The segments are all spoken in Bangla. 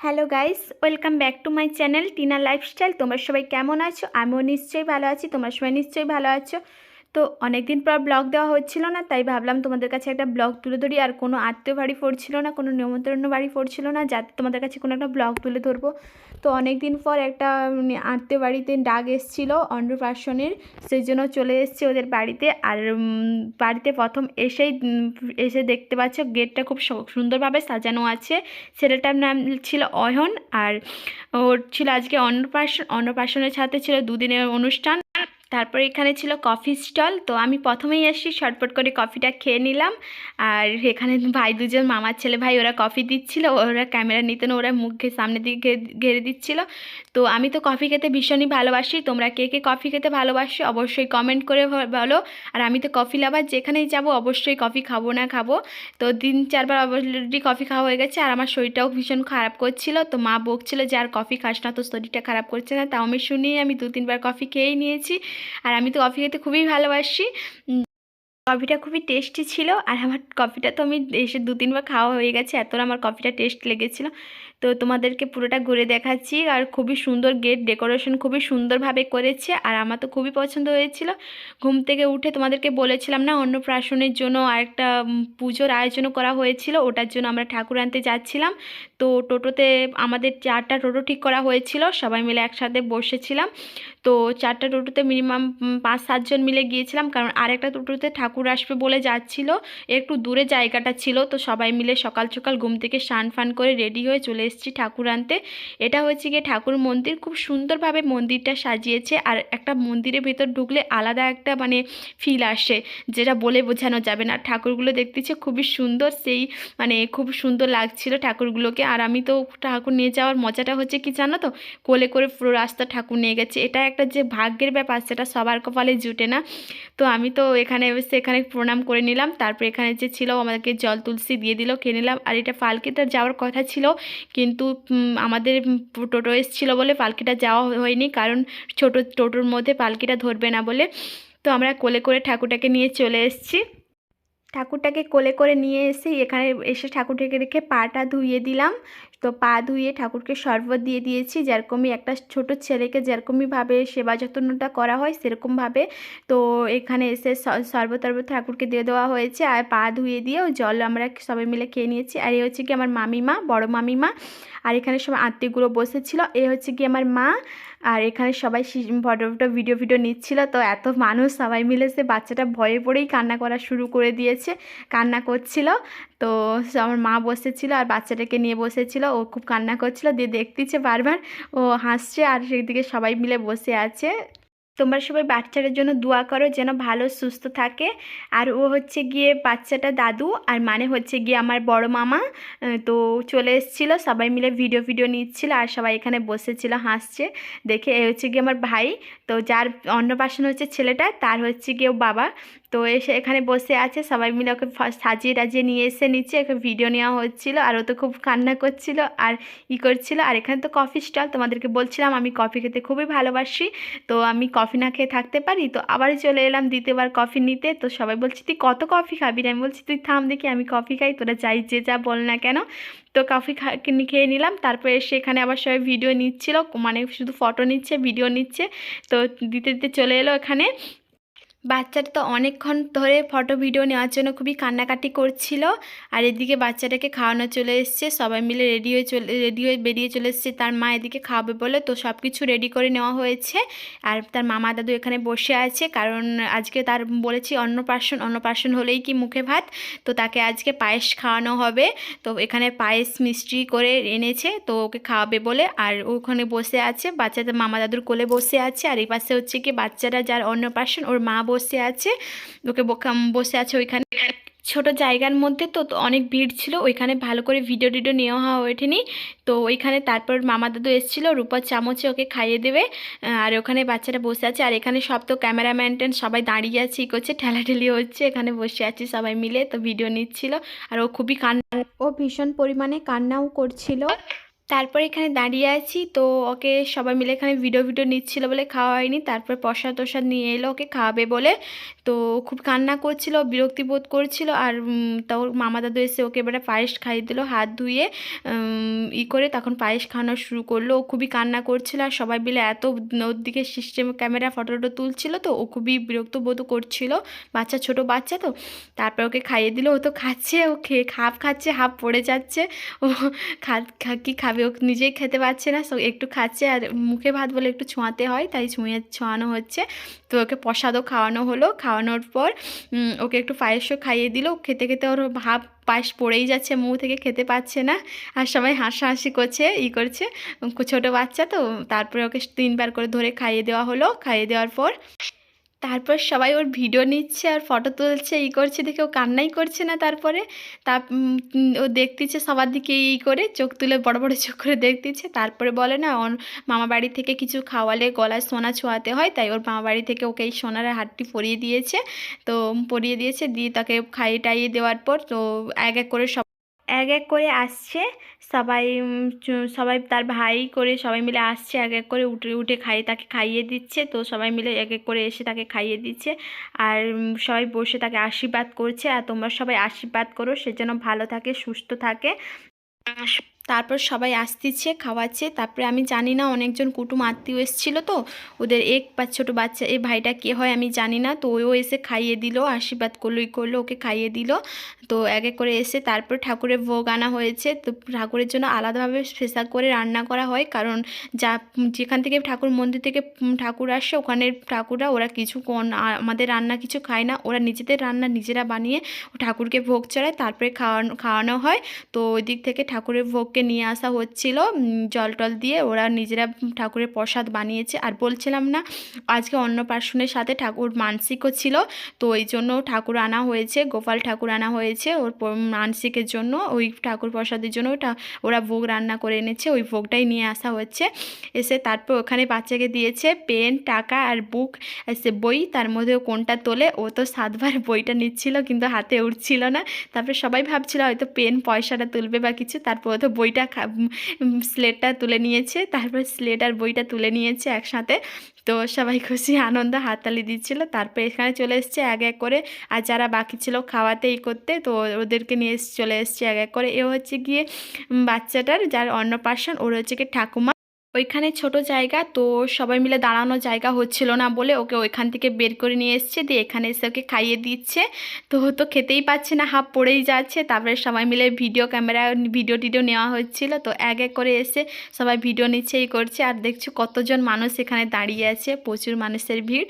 Hello guys welcome back to my channel Tina lifestyle তোমার সবাই কেমন আছো? আমিও নিশ্চয়ই ভালো আছি। তোমার সবাই নিশ্চয়ই ভালো আছো? তো অনেক দিন পর ব্লগ দেওয়া হচ্ছিল না, তাই ভাবলাম তোমাদের কাছে একটা ব্লগ তুলে ধরি। আর কোনো আত্মীয় বাড়ি পড়ছিল না, কোনো নিমন্ত্রণ বাড়ি পড়ছিল না, যাতে তোমাদের কাছে কোনো একটা ব্লগ তুলে ধরবো। তো অনেক দিন পর একটা আত্মীয় বাড়িতে ডাক এসেছিল অন্নপ্রাশনের সেই জন্য চলে এসেছি ওদের বাড়িতে। আর বাড়িতে প্রথম এসেই এসে দেখতে পাচ্ছ গেটটা খুব সুন্দরভাবে সাজানো আছে। ছেলেটার নাম ছিল অয়ন, আর ওর ছিল আজকে অন্নপ্রাশন অন্নপ্রাশনের সাথে ছিল দুদিনের অনুষ্ঠান। তারপরে এখানে ছিল কফি স্টল। তো আমি প্রথমেই আসি শর্টপট করে কফিটা খেয়ে নিলাম। আর এখানে ভাই, দুজন মামার ছেলে ভাই, ওরা কফি দিচ্ছিল। ওরা ক্যামেরা নিতেন ওরা মুখে সামনের দিকে ঘেরে দিচ্ছিল। তো আমি তো কফি খেতে ভীষণই ভালোবাসি। তোমরা কে কে কফি খেতে ভালোবাসো অবশ্যই কমেন্ট করে বলো। আর আমি তো কফি লাভার যেখানেই যাব অবশ্যই কফি খাব না খাব। তো তিন চারবার অলরেডি কফি খাওয়া হয়ে গেছে। আর আমার শরীরটাও ভীষণ খারাপ করছিল। তো মা বকছিল যে, আর কফি খাস না তো শরীরটা খারাপ করছে না। তাও আমি শুনিয়ে আমি দু তিনবার কফি খেয়েই নিয়েছি। আর আমি তো কফি খেতে খুবই ভালোবাসি। কফিটা খুবই টেস্টি ছিল আর আমার কফিটা তো আমি এসে দু তিনবার খাওয়া হয়ে গেছে এতটা আমার কফিটা টেস্ট লেগেছিল। তো তোমাদেরকে পুরোটা ঘুরে দেখাচ্ছি আর খুবই সুন্দর গেট ডেকোরেশন খুবই সুন্দরভাবে করেছে আর আমার তো খুবই পছন্দ হয়েছিল। ঘুম থেকে উঠে তোমাদেরকে বলেছিলাম না অন্নপ্রাশনের জন্য আরেকটা উম, পুজোর আয়োজনও করা হয়েছিল ওটার জন্য আমরা ঠাকুর আনতে যাচ্ছিলাম। তো টোটোতে আমাদের চারটা টোটো ঠিক করা হয়েছিল, সবাই মিলে একসাথে বসেছিলাম। তো চারটা টোটোতে মিনিমাম পাঁচ সাতজন মিলে গিয়েছিলাম, কারণ আরেকটা টোটোতে ঠাকুর আসবে বলে যাচ্ছিল। একটু দূরে জায়গাটা ছিল, তো সবাই মিলে সকাল সকাল ঘুম থেকে স্নান ফান করে রেডি হয়ে চলে এসেছি ঠাকুর আনতে। এটা হচ্ছে গিয়ে ঠাকুর মন্দির খুব সুন্দরভাবে মন্দিরটা সাজিয়েছে, আর একটা মন্দিরের ভেতর ঢুকলে আলাদা একটা মানে ফিল আসে, যেটা বলে বোঝানো যাবে না। ঠাকুরগুলো দেখতেছে খুবই সুন্দর, সেই মানে খুব সুন্দর লাগছিল ঠাকুরগুলোকে আর আমি তো ঠাকুর নিয়ে যাওয়ার মজাটা হচ্ছে কি জানো তো? কোলে করে পুরো রাস্তা ঠাকুর নিয়ে গেছে। এটা একটা যে ভাগ্যের ব্যাপার, সেটা সবার কপালে জুটে না। তো আমি তো এখানে এসে এখানে প্রণাম করে নিলাম। তারপর এখানে যে ছিল, আমাদেরকে জল তুলসী দিয়ে দিল, খেয়ে নিলাম। আর এটা পালকিতে যাওয়ার কথা ছিল, কিন্তু আমাদের টোটো এসেছিল বলে পালকিটা যাওয়া হয়নি। কারণ ছোট টোটোর মধ্যে পালকিটা ধরবে না বলে। তো আমরা কোলে করে ঠাকুরটাকে নিয়ে চলে এসেছি। ঠাকুরটাকে কোলে করে নিয়ে এসে এখানে এসে ঠাকুরটাকে রেখে পাটা ধুইয়ে দিলাম। তো পা ধুয়ে ঠাকুরকে শরবত দিয়ে দিয়েছি। যেরকমই একটা ছোট ছেলেকে যেরকমইভাবে সেবা যত্নটা করা হয় সেরকমভাবে। তো এখানে এসে শরবত টরবত ঠাকুরকে দিয়ে দেওয়া হয়েছে। আর পা ধুয়ে দিয়ে ওই জল আমরা সবাই মিলে খেয়ে নিয়েছি। আর এই হচ্ছে কি আমার মামিমা, বড় মামিমা। আর এখানে সব আত্মীয়গুলো বসেছিল। এ হচ্ছে কি আমার মা আর এখানে সবাই ফটো ফটো, ভিডিও ভিডিও নিচ্ছিল। তো এত মানুষ সবাই মিলে সে বাচ্চাটা ভয়ে পড়েই কান্না করা শুরু করে দিয়েছে, কান্না করছিল। তো আমার মা বসেছিল আর বাচ্চাটাকে নিয়ে বসেছিল। ও খুব কান্না করছিল। দিয়ে দেখতেছে বারবার। ও হাসছে আর সেদিকে সবাই মিলে বসে আছে। তোমরা সবাই বাচ্চাটার জন্য দোয়া করো যেন ভালো, সুস্থ থাকে। আর ও হচ্ছে গিয়ে বাচ্চাটা দাদু, আর মানে হচ্ছে গিয়ে আমার বড় মামা। তো চলে এসেছিল, সবাই মিলে ভিডিও ভিডিও নিচ্ছিল, আর সবাই এখানে বসেছিল, হাসছে। দেখে এ হচ্ছে গিয়ে আমার ভাই, তো যার অন্নপ্রাশন হচ্ছে ছেলেটা, তার হচ্ছে গিয়ে বাবা। তো এসে এখানে বসে আছে, সবাই মিলে ওকে সাজিয়ে টাজিয়ে নিয়ে এসে নিচে ওকে ভিডিও নেওয়া হচ্ছিল, আর ও তো খুব কান্না করছিল আর ই করছিল। আর এখানে তো কফি স্টল তোমাদেরকে বলছিলাম আমি কফি খেতে খুবই ভালোবাসি, তো আমি কফি না খেয়ে থাকতে পারি, তো আবার চলে এলাম দ্বিতীয়বার কফি নিতে। তো সবাই বলছি, তুই কত কফি খাবি? আমি বলছি, তুই থাম দেখি, আমি কফি খাই, তোরা যাই, যে যা বল না কেন। তো কফি খেয়ে নিলাম, তারপরে এসে এখানে আবার সবাই ভিডিও নিচ্ছিল মানে শুধু ফটো নিচ্ছে ভিডিও নিচ্ছে। তো দিতে দিতে চলে এলো এখানে। বাচ্চাটা তো অনেকক্ষণ ধরে ফটো ভিডিও নেওয়ার জন্য খুবই কান্নাকাটি করছিল। আর এদিকে বাচ্চাটাকে খাওয়ানো চলে এসছে। সবাই মিলে রেডি হয়ে চলে রেডি হয়ে বেরিয়ে চলে এসছে। তার মা এদিকে খাওয়াবে বলে তো সব কিছু রেডি করে নেওয়া হয়েছে। আর তার মামা দাদু এখানে বসে আছে। কারণ আজকে তার বলেছি অন্নপ্রাশন অন্নপ্রাশন হলেই কি মুখে ভাত? তো তাকে আজকে পায়েস খাওয়ানো হবে। তো এখানে পায়েস মিষ্টি করে এনেছে। তো ওকে খাওয়াবে বলে। আর ওখানে বসে আছে। বাচ্চাদের মামা দাদুর কোলে বসে আছে। আর এই পাশে হচ্ছে কি বাচ্চারা যার অন্নপ্রাশন ওর মা বসে আছে, ওকে বোকা- বসে আছে ওইখানে। ছোট জায়গার মধ্যে তো অনেক ভিড় ছিল, ওইখানে ভালো করে ভিডিও টিডিও নেওয়া হওয়া ওঠেনি। তো ওইখানে তারপর মামা দাদু এসেছিল রূপার চামচে ওকে খাইয়ে দেবে আর ওখানে বাচ্চারা বসে আছে। আর এখানে সব তো ক্যামেরাম্যান ট্যান সবাই দাঁড়িয়ে আছে, ই করছে, ঠেলাঠেলি হচ্ছে, এখানে বসে আছি সবাই মিলে। তো ভিডিও নিচ্ছিল, আর ও খুবই কান্না ও ভীষণ পরিমাণে কান্নাও করছিল। তারপর এখানে দাঁড়িয়ে আছি। তো ওকে সবাই মিলে এখানে ভিডিও ভিডিও নিচ্ছিল বলে খাওয়া হয়নি। তারপর প্রসাদ টসাদ নিয়ে এলো ওকে খাওয়াবে বলে। তো খুব কান্না করছিল, বিরক্তি বোধ করছিল আর তো ওর মামা দাদু এসে ওকে এবারে পায়েস খাইয়ে দিল, হাত ধুয়ে ই করে তখন পায়েস খাওয়ানো শুরু করল। ও খুবই কান্না করছিল আর সবাই মিলে এত ওর দিকে সিস্টেম ক্যামেরা ফটো টটো তুলছিল তো, ও খুবই বিরক্ত বোধ করছিল। বাচ্চা ছোট বাচ্চা তো, তারপর ওকে খাইয়ে দিল। ও তো খাচ্ছে, ও খেয়ে হাফ খাচ্ছে হাফ পড়ে যাচ্ছে। ও খা- কি খাবে ও নিজেই খেতে পারছে না একটু খাচ্ছে আর মুখে ভাত বলে একটু ছোঁয়াতে হয়, তাই ছুঁয়ে ছোঁয়ানো হচ্ছে। তো ওকে প্রসাদও খাওয়ানো হলো, খাওয়ানোর পর ওকে একটু পায়েসও খাইয়ে দিল। খেতে খেতে ওর ভাব পায়েস পড়েই যাচ্ছে মুখ থেকে খেতে পাচ্ছে না। আর সবাই হাসাহাসি করছে, ই করছে। ছোটো বাচ্চা তো, তারপরে ওকে তিনবার করে ধরে খাইয়ে দেওয়া হলো। খাইয়ে দেওয়ার পর তারপর সবাই ওর ভিডিও নিচ্ছে আর ফটো তুলছে, ই করছে, দেখে ও কান্নাই করছে না তারপরে। তা ও দেখতেছে সবার দিকে ই করে, চোখ তুলে বড় বড় চোখ করে দেখতেছে। তারপরে বলে, না ওর মামা বাড়ি থেকে কিছু খাওয়ালে গলায় সোনা ছোঁয়াতে হয়, তাই ওর মামা বাড়ি থেকে ওকে এই সোনার হাটটি পরিয়ে দিয়েছে। তো, পরিয়ে দিয়েছে, দিয়ে তাকে খাইয়ে টাইয়ে দেওয়ার পর তো এক এক করে সব এক এক করে আসছে। সবাই সবাই তার ভাই করে সবাই মিলে আসছে এক এক করে উঠে উঠে খাইয়ে তাকে খাইয়ে দিচ্ছে। তো সবাই মিলে এক এক করে এসে তাকে খাইয়ে দিচ্ছে। আর সবাই বসে তাকে আশীর্বাদ করছে। আর তোমরা সবাই আশীর্বাদ করো, সে যেন ভালো থাকে, সুস্থ থাকে। তারপর সবাই আসতেছে, খাওয়াচ্ছে। তারপরে আমি জানি না, অনেকজন কুটুম আত্মীয় এসেছিল তো। ওদের এক বা ছোটো বাচ্চা, এই ভাইটা কে হয় আমি জানি না। তো ও এসে খাইয়ে দিল, আশীর্বাদ করল, ই করল, ওকে খাইয়ে দিল। তো এক এক করে এসে তারপর ঠাকুরের ভোগ আনা হয়েছে। তো ঠাকুরের জন্য আলাদাভাবে স্পেশাল করে রান্না করা হয়। কারণ যা, যেখান থেকে ঠাকুর মন্দির থেকে ঠাকুর আসে ওখানে ঠাকুররা ওরা কিছু কোন- আমাদের রান্না কিছু খায় না। ওরা নিজেদের রান্না নিজেরা বানিয়ে ঠাকুরকে ভোগ চড়ায়। তারপরে খাওয়ানো খাওয়ানো হয়। তো ওই দিক থেকে ঠাকুরের ভোগকে নিয়ে আসা হচ্ছিল জল টল দিয়ে ওরা নিজেরা ঠাকুরের প্রসাদ বানিয়েছে। আর বলছিলাম না, আজকে অন্নপ্রাশনের সাথে ঠাকুর মানসিকও ছিল, তো ওই জন্য ঠাকুর আনা হয়েছে, গোপাল ঠাকুর আনা হয়েছে। ওর মানসিকের জন্য, ওই ঠাকুর প্রসাদের জন্য ওরা ভোগ রান্না করে এনেছে, ওই ভোগটাই নিয়ে আসা হচ্ছে। এসে তারপর ওখানে বাচ্চাকে দিয়েছে, পেন, টাকা আর বুক এসে বই, তার মধ্যে কোনটা তোলে, ও তো সাতবার বইটা নিচ্ছিল, কিন্তু হাতে উঠছিল না। তারপরে সবাই ভাবছিল হয়তো পেন, পয়সাটা তুলবে বা কিছু, তারপর ও তো বইটা স্লেটটা তুলে নিয়েছে। তারপর স্লেট আর বইটা তুলে নিয়েছে একসাথে। তো সবাই খুশি, আনন্দ, হাততালি দিচ্ছিল। তারপর এখানে চলে এসছে এক এক করে। আর যারা বাকি ছিল খাওয়াতে এই করতে, তো ওদেরকে নিয়ে চলে এসছে এক এক করে। এ হচ্ছে গিয়ে বাচ্চাটার, যার অন্নপ্রাশন, ওর হচ্ছে গিয়ে ঠাকুমা। ওইখানে ছোট জায়গা, তো সবাই মিলে দাঁড়ানোর জায়গা হচ্ছিল না বলে ওকে ওইখান থেকে বের করে নিয়ে এসছে। দিয়ে এখানে এসে ওকে খাইয়ে দিচ্ছে। তো তো খেতেই পাচ্ছে না হাফ পড়েই যাচ্ছে। তারপরে সবাই মিলে ভিডিও ক্যামেরা, ভিডিও টিডিও নেওয়া হচ্ছিল। তো এক এক করে এসে সবাই ভিডিও নিচ্ছে এই করছে। আর দেখছ কতজন মানুষ এখানে দাঁড়িয়ে আছে, প্রচুর মানুষের ভিড়।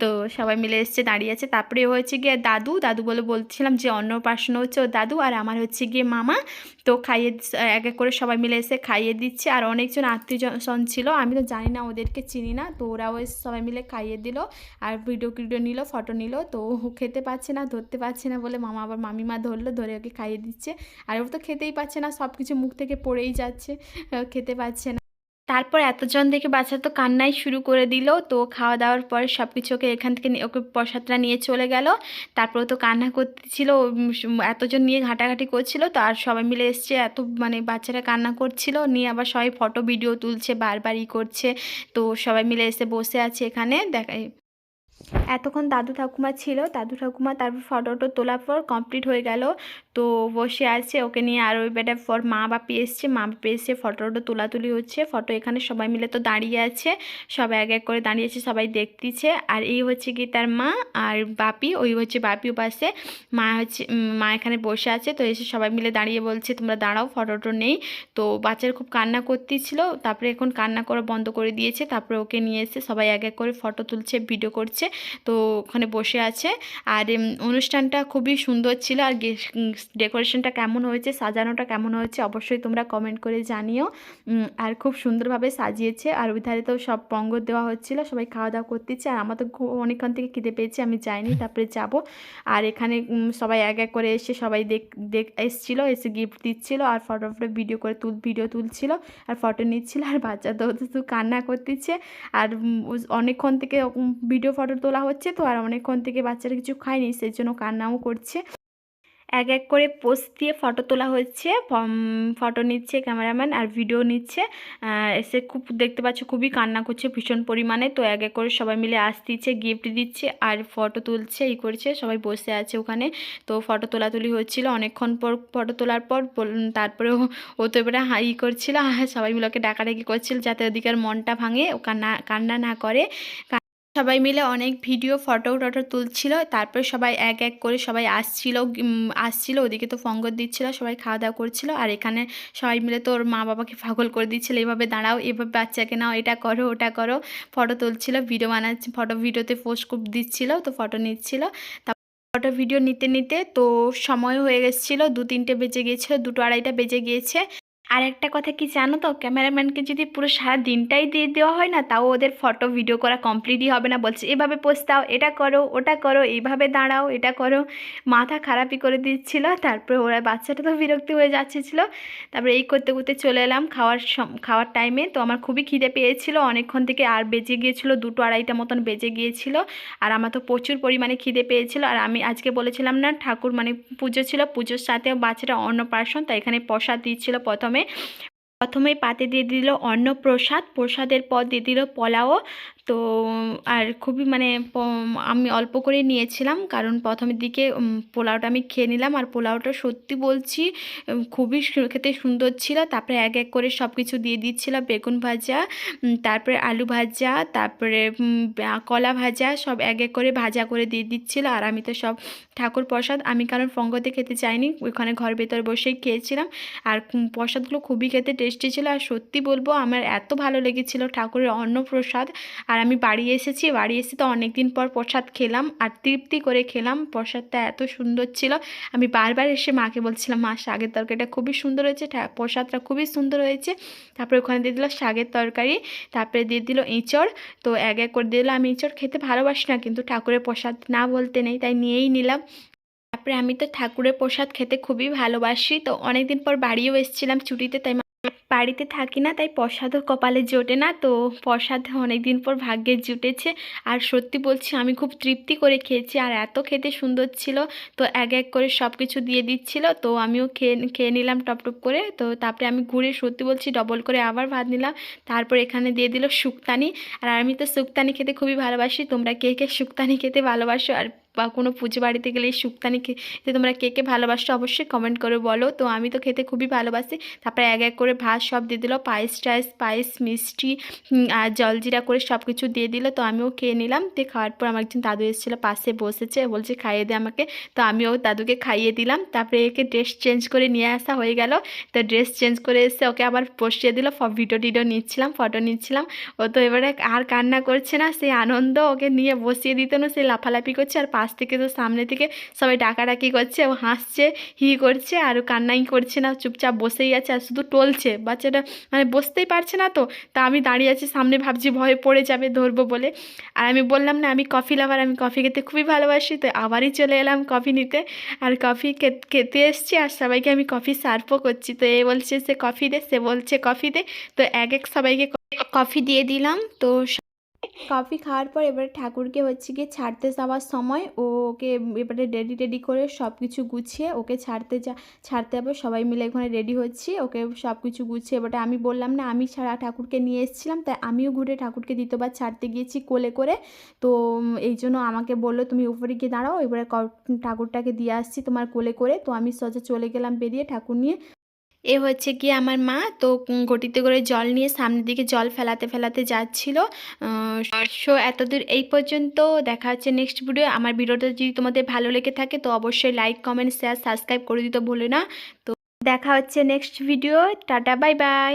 তো সবাই মিলে এসছে দাঁড়িয়ে আছে। তারপরে ও হচ্ছে গিয়ে দাদু দাদু বলে বলছিলাম যে অন্নপ্রাশন হচ্ছে ও দাদু, আর আমার হচ্ছে গিয়ে মামা। তো খাইয়ে এক এক করে সবাই মিলে এসে খাইয়ে দিচ্ছে। আর অনেকজন আত্মীয়জন ছিল। আমি তো জানি না ওদেরকে চিনি না। তো ওরা ওই সবাই মিলে খাইয়ে দিল আর ভিডিও টিডিও নিল ফটো নিল। তো খেতে পাচ্ছে না, ধরতে পারছে না বলে মামা আবার মামিমা ধরলো, ধরে ওকে খাইয়ে দিচ্ছে। আর ও তো খেতেই পাচ্ছে না সব কিছু মুখ থেকে পড়েই যাচ্ছে। খেতে পাচ্ছে না। তারপর এতজন দেখে বাচ্চা তো কান্নাই শুরু করে দিল। তো খাওয়া দাওয়ার পরে সব কিছু ওকে এখান থেকে ওকে প্রসাদটা নিয়ে চলে গেল। তারপর তো কান্না করতেছিল এতজন নিয়ে ঘাটাঘাটি করছিল। তো আর সবাই মিলে এসছে, এত মানে বাচ্চারা কান্না করছিল। নিয়ে আবার সবাই ফটো, ভিডিও তুলছে, বারবার ই করছে। তো সবাই মিলে এসে বসে আছে এখানে দেখাই এতক্ষণ দাদু ঠাকুমা ছিল। দাদু ঠাকুমা তারপর ফটোটো তোলার পর কমপ্লিট হয়ে গেল। তো বসে আছে, ওকে নিয়ে আর ওই বেটার পর মা বাপি এসছে, মা বাপি এসে ফটোটো তোলাতুলি হচ্ছে ফটো এখানে সবাই মিলে তো দাঁড়িয়ে আছে, সবাই এক এক করে দাঁড়িয়ে আছে, সবাই দেখতেছে, আর এই হচ্ছে কি তার মা আর বাপি, ওই হচ্ছে বাপি পাশে, মা হচ্ছে মা এখানে বসে আছে, তো এসে সবাই মিলে দাঁড়িয়ে বলছে, তোমরা দাঁড়াও ফটোটো নেই। তো বাচ্চার খুব কান্না করতেছিল, তারপরে এখন কান্না করা বন্ধ করে দিয়েছে, তারপরে ওকে নিয়ে এসে সবাই এক এক করে ফটো তুলছে ভিডিও করছে, তো ওখানে বসে আছে, আর অনুষ্ঠানটা খুবই সুন্দর ছিল, আর ডেকোরেশনটা কেমন হয়েছে সাজানোটা কেমন হয়েছে অবশ্যই তোমরা কমেন্ট করে জানিও। আর খুব সুন্দরভাবে সাজিয়েছে। আর ওই ধারে তো সব পঙ্গর দেওয়া হচ্ছিল সবাই খাওয়া দাওয়া করতেছে। আর আমার তো অনেকক্ষণ থেকে খিদে পেয়েছে আমি যাইনি তারপরে যাব। আর এখানে সবাই এক এক করে এসে সবাই দেখ দেখ এসেছিল এসে গিফট দিচ্ছিল আর ফটো ফটো ভিডিও করে তুল ভিডিও তুলছিল আর ফটো নিচ্ছিল। আর বাচ্চা তো শুধু কান্না করতেছে। আর অনেকক্ষণ থেকে ভিডিও ফটো তোলা হচ্ছে তো আর অনেকক্ষণ থেকে বাচ্চারা কিছু খায়নি সেই জন্য কান্নাও করছে। এক এক করে পোস্ট দিয়ে ফটো তোলা হচ্ছে ফটো নিচ্ছে ক্যামেরাম্যান আর ভিডিও নিচ্ছে। এসে খুব দেখতে পাচ্ছ, খুবই কান্না করছে ভীষণ পরিমাণে। তো এক এক করে সবাই মিলে আসতেছে গিফট দিচ্ছে আর ফটো তুলছে এই করছে, সবাই বসে আছে ওখানে। তো ফটো তোলাতুলি হচ্ছিল। অনেকক্ষণ পর ফটো তোলার পর তারপরে ও তো এবারে হাই করছিল। সবাই মিলে ওকে ডাকাডাকি করছিল যাতে ওদিকের মনটা ভাঙে, ও কান্না কান্না না করে। সবাই মিলে অনেক ভিডিও, ফটো, টটো তুলছিল। তারপরে সবাই এক এক করে সবাই আসছিল আসছিল। ওদিকে তো ফঙ্গর দিচ্ছিল, সবাই খাওয়া দাওয়া করছিল। আর এখানে সবাই মিলে তো ওর মা বাবাকে পাগল করে দিচ্ছিল। এভাবে দাঁড়াও, এভাবে বাচ্চাকে নাও, এটা করো, ওটা করো। ফটো তুলছিল ভিডিও বানাচ্ছে, ফটো ভিডিওতে পোস্ট দিচ্ছিল, তো ফটো নিচ্ছিল। ফটো ভিডিও নিতে নিতে তো সময় হয়ে গেছিল দু তিনটে বেজে গিয়েছিল দুটো আড়াইটা বেজে গিয়েছে। আর একটা কথা কি জানো তো? ক্যামেরাম্যানকে যদি পুরো সারা দিনটাই দিয়ে দেওয়া হয় না, তাও ওদের ফটো ভিডিও করা কমপ্লিটই হবে না। বলছে, এভাবে পোস্তাও এটা করো, ওটা করো, এইভাবে দাঁড়াও, এটা করো। মাথা খারাপই করে দিচ্ছিল, তারপরে ওরা বাচ্চাটা তো বিরক্তি হয়ে যাচ্ছিল। তারপরে এই করতে করতে চলে এলাম খাওয়ার খাওয়ার টাইমে তো আমার খুবই খিদে পেয়েছিল, অনেকক্ষণ থেকে আর বেজে গিয়েছিল, দুটো আড়াইটা মতন বেজে গিয়েছিল। আর আমার তো প্রচুর পরিমাণে খিদে পেয়েছিল। আর আমি আজকে বলেছিলাম না, ঠাকুর মানে পুজো ছিল, পুজোর সাথে বাচ্চাটা অন্নপ্রাশন, তাই এখানে প্রসাদ দিচ্ছিল প্রথমে। প্রথমে প্রথমে পাতে দিয়ে দিল অন্নপ্রসাদ প্রসাদের পর দিয়ে দিল পোলাও তো, আর খুবই মানে আমি অল্প করে নিয়েছিলাম। কারণ প্রথমের দিকে পোলাওটা আমি খেয়ে নিলাম। আর পোলাওটা সত্যি বলছি খুবই খেতে সুন্দর ছিল। তারপরে এক এক করে সব কিছু দিয়ে দিচ্ছিল। বেগুন ভাজা তারপরে আলু ভাজা, তারপরে কলা ভাজা, সব এক এক করে ভাজা করে দিয়ে দিচ্ছিল। আর আমি তো সব ঠাকুর প্রসাদ, আমি কারণ ফঙ্গতে খেতে চাইনি। ওখানে ঘর ভেতর বসেই খেয়েছিলাম। আর প্রসাদগুলো খুবই খেতে টেস্টি ছিল। আর সত্যি বলব, আমার এত ভালো লেগেছিল ঠাকুরের অন্নপ্রসাদ। আর আমি বাড়ি এসেছি, বাড়ি এসে তো অনেক দিন পর প্রসাদ খেলাম আর তৃপ্তি করে খেলাম। প্রসাদটা এত সুন্দর ছিল। আমি বারবার এসে মাকে বলছিলাম, মা শাগের তরকারিটা খুবই সুন্দর হয়েছে প্রসাদটা খুবই সুন্দর হয়েছে। তারপরে ওখানে দিয়ে দিল শাকের তরকারি, তারপরে দিয়ে দিল এঁচড়। তো এক এক করে দিল আমি এঁচড় খেতে ভালোবাসি না, কিন্তু ঠাকুরের প্রসাদ না বলতে নেই, তাই নিয়েই নিলাম। তারপরে আমি তো ঠাকুরের প্রসাদ খেতে খুবই ভালোবাসি। তো অনেকদিন পর বাড়িও এসেছিলাম ছুটিতে, তাই বাড়িতে থাকি না, তাই প্রসাদও কপালে জোটে না। তো প্রসাদ অনেকদিন পর ভাগ্যে জুটেছে। আর সত্যি বলছি, আমি খুব তৃপ্তি করে খেয়েছি। আর এত খেতে সুন্দর ছিল। তো এক এক করে সব কিছু দিয়ে দিচ্ছিল। তো আমিও খেয়ে খেয়ে নিলাম টপ টপ করে। তো তারপরে আমি ঘুরে সত্যি বলছি ডবল করে আবার ভাত নিলাম। তারপর এখানে দিয়ে দিল শুক্তানি। আর আমি তো শুক্তানি খেতে খুবই ভালোবাসি। তোমরা কে কে শুক্তানি খেতে ভালোবাসো? আর বা কোনো পুজো বাড়িতে গেলে এই শুক্তানি খেতে তোমরা কে কে ভালোবাসো অবশ্যই কমেন্ট করে বলো। তো আমি তো খেতে খুবই ভালোবাসি। তারপরে এক এক করে ভাত সব দিয়ে দিল। পায়েস টায়েস, পায়েস, মিষ্টি আর জলজিরা করে সব কিছু দিয়ে দিল। তো আমিও খেয়ে নিলাম। দিয়ে খাওয়ার পর আমার একজন দাদু এসেছিল, পাশে বসেছে। বলছে, খাইয়ে দে আমাকে। তো আমিও দাদুকে খাইয়ে দিলাম। তারপরে একে ড্রেস চেঞ্জ করে নিয়ে আসা হয়ে গেল। তো ড্রেস চেঞ্জ করে এসে ওকে আবার বসিয়ে দিল। ভিডিও টিডিও নিচ্ছিলাম ফটো নিচ্ছিলাম। ও তো এবারে আর কান্না করছে না। সেই আনন্দ ওকে নিয়ে বসিয়ে দিত না, সে লাফালাফি করছে আর পাশ থেকে তো সামনে থেকে সবাই ডাকাডাকি করছে ও হাসছে, হি করছে আর কান্নাই করছে না, চুপচাপ বসেই আছে আর শুধু টলছে। বাচ্চাটা মানে বসতেই পারছে না তো, তা আমি দাঁড়িয়ে আছি সামনে ভাবছি ভয়ে পড়ে যাবে ধরবো বলে। আর আমি বললাম, না, আমি কফি লাভার, আমি কফি খেতে খুবই ভালোবাসি। তো আবারই চলে এলাম কফি নিতে। আর কফি খেতে এসছি আর সবাইকে আমি কফি সার্ভও করছি। তো এ বলছে, সে কফি দে, সে বলছে কফি দে। তো এক এক সবাইকে কফি দিয়ে দিলাম। তো কফি খাওয়ার পর এবারে ঠাকুরকে হচ্ছে গিয়ে ছাড়তে যাওয়ার সময় ও ওকে এবারে রেডি টেডি করে সব কিছু গুছিয়ে ওকে ছাড়তে যা, ছাড়তে যাব, সবাই মিলে ওখানে রেডি হচ্ছি। ওকে সব কিছু গুছিয়ে এবারে আমি বললাম, না, আমি ছাড়া ঠাকুরকে নিয়ে এসেছিলাম, তাই আমিও ঘুরে ঠাকুরকে দ্বিতীয়বার ছাড়তে গিয়েছি কোলে করে। তো এই জন্য আমাকে বলল, তুমি উপরে গিয়ে দাঁড়াও, এবারে ঠাকুরটাকে দিয়ে আসছি তোমার কোলে করে। তো আমি সোজা চলে গেলাম বেরিয়ে ঠাকুর নিয়ে। এ হচ্ছে কি আমার মা। তো ঘটিতে করে জল নিয়ে সামনের দিকে জল ফেলাতে ফেলাতে যাচ্ছিল। সো, এতদূর এই পর্যন্ত। দেখা হচ্ছে নেক্সট ভিডিও আমার ভিডিওটা যদি তোমাদের ভালো লেগে থাকে, তো অবশ্যই লাইক কমেন্ট শেয়ার সাবস্ক্রাইব করে দিতে ভুলে না। তো, দেখা হচ্ছে next video tata bye bye